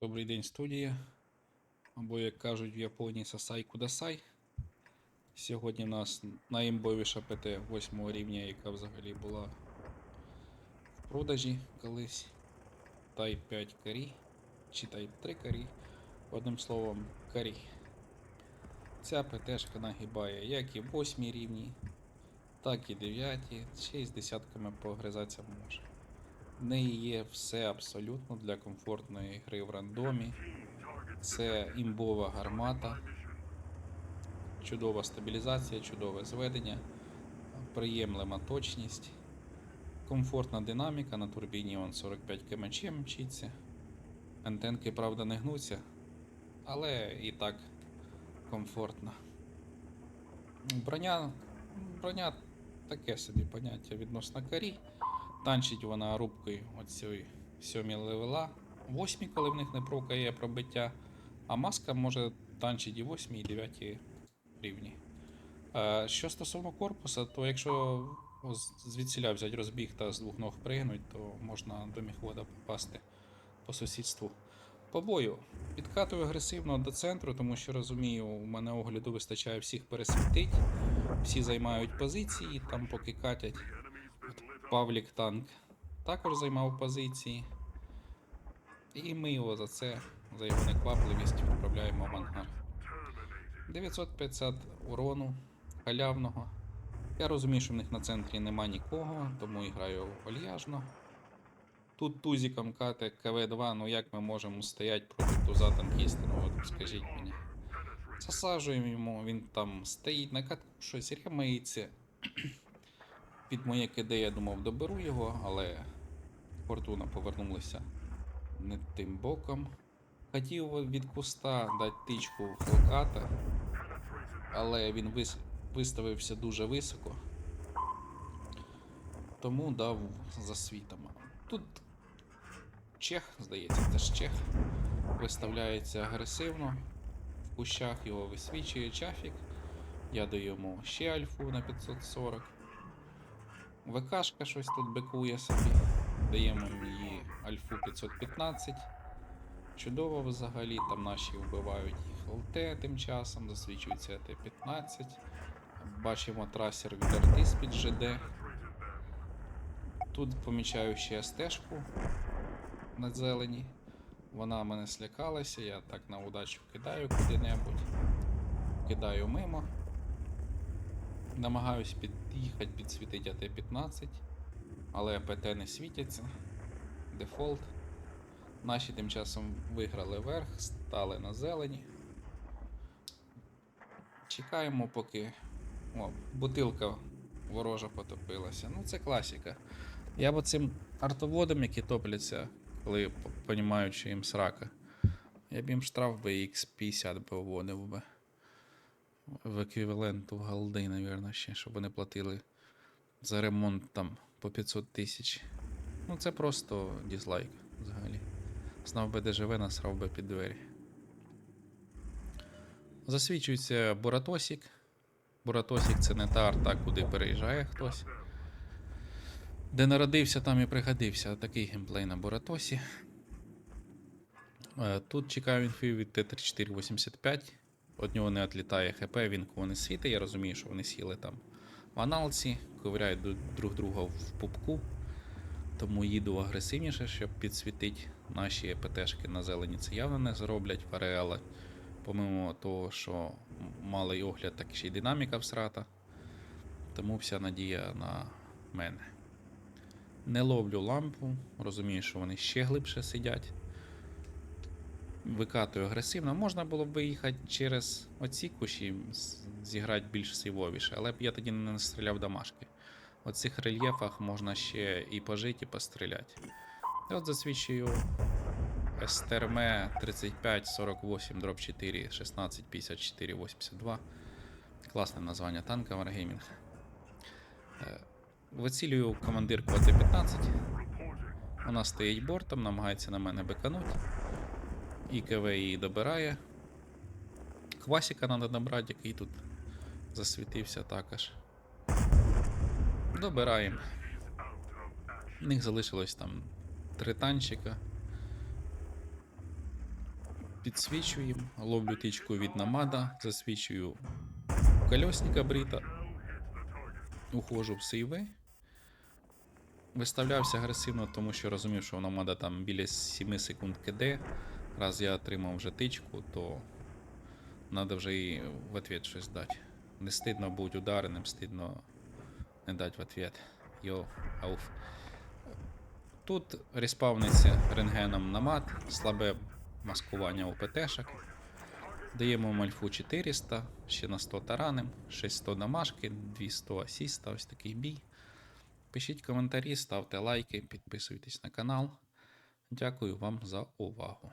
Добрий день, студія. Або, як кажуть в Японії, Сасай Кудасай. Сьогодні в нас найімбовіша ПТ 8 рівня, яка взагалі була в продажі колись. Type 5 карі чи Type 3 карі. Одним словом, карі. Ця ПТшка нагибає як і 8 рівні, так і 9, ще й з десятками погризатися може. В неї є все абсолютно для комфортної гри в рандомі. Це імбова гармата, чудова стабілізація, чудове зведення, приємлива точність, комфортна динаміка на турбіні он 45 кмч мчиться. Антенки, правда, не гнуться, але і так комфортно. Броня, броня таке собі поняття відносно карі. Танчить вона рубкою оцієї сьомі левела. Восьмі, коли в них не прокає пробиття. А маска може танчить і 8, і 9 рівні. Е, Що стосовно корпуса, то якщо звідсіля взяти розбіг та з двох ног пригнуть, то можна до міхвода попасти по сусідству. По бою підкатую агресивно до центру, тому що розумію, у мене огляду вистачає всіх пересвітить, всі займають позиції, там поки катять. От Павлік танк також займав позиції. І ми його за це, за його неквапливість, відправляємо в ангар. 950 урону халявного. Я розумію, що в них на центрі нема нікого, тому граю вальяжно. Тут тузіком кате КВ-2, ну як ми можемо стояти проти туза танкіста, ну от скажіть мені. Засаджуємо йому, він там стоїть на катку, щось рямається. Під моє КД я думав доберу його, але фортуна повернулася не тим боком. Хотів від куста дати тичку в Хелката, але він вис... виставився дуже високо. Тому дав за світом. Тут чех, здається, теж чех. Виставляється агресивно. В кущах його висвічує чафік. Я даю йому ще альфу на 540. ВКшка щось тут бикує собі. Даємо її альфу 515. Чудово взагалі, там наші вбивають їх ЛТ тим часом, засвічується Т-15. Бачимо трасер від арти з-під ЖД. Тут помічаю ще стежку на зелені. Вона мене слякалася, я так на удачу кидаю куди-небудь. Кидаю мимо. Намагаюсь під'їхати, підсвітити АТ-15, але ПТ не світяться. Дефолт. Наші тим часом виграли верх, стали на зелені. Чекаємо, поки. О, бутилка ворожа потопилася. Ну, це класика. Я б цим артоводам, які топляться, коли розуміють, що їм срака. Я б їм штраф би X50 би вводив би. В еквіваленту голди, навірно, ще, щоб вони платили за ремонт там по 500 тисяч. Ну, це просто дізлайк взагалі. Знав би, де живе, насрав би під двері. Засвічується Буратосік. Буратосік це не та арта, куди переїжджає хтось. Де народився, там і пригодився. Такий геймплей на Буратосі. Е, Тут чекаю інфи від Т-3485. Од нього не відлітає ХП, він кого не світить. Я розумію, що вони сіли там в аналці, ковиряють друг друга в пупку. Тому їду агресивніше, щоб підсвітити наші ПТшки на зелені. Це явно не зроблять в. Помимо того, що малий огляд, так ще й динаміка всрата. Тому вся надія на мене. Не ловлю лампу, розумію, що вони ще глибше сидять. Викатую агресивно. Можна було б виїхати через оці кущі, зіграти більш сейвовіше, але б я тоді не настріляв дамашки. В цих рельєфах можна ще і пожити, і постріляти. І от засвідчую СТРМ 35 48 дроп 4 16 54 82. Класне названня танка Wargaming. Е, Вицілюю командирку АТ-15. Вона стоїть бортом, намагається на мене бекануть. ІКВ її добирає. Квасіка треба добрати, який тут засвітився також. Добираємо. У них залишилось там три танчика. підсвічуємо, ловлю тичку від намада, засвічую колесника брита, ухожу в сейви. Виставлявся агресивно, тому що розумів, що намада там біля 7 секунд КД. Раз я отримав вже тичку, то треба вже і в ответ щось дати. Не стидно бути удареним, стидно не дати в ответ. Йо, ауф. Тут респавниться рентгеном намат, слабе маскування у ПТшок. Даємо мальфу 400, ще на 100 тараним, 600 дамашки, 200 асіста, ось такий бій. Пишіть коментарі, ставте лайки, підписуйтесь на канал. Дякую вам за увагу.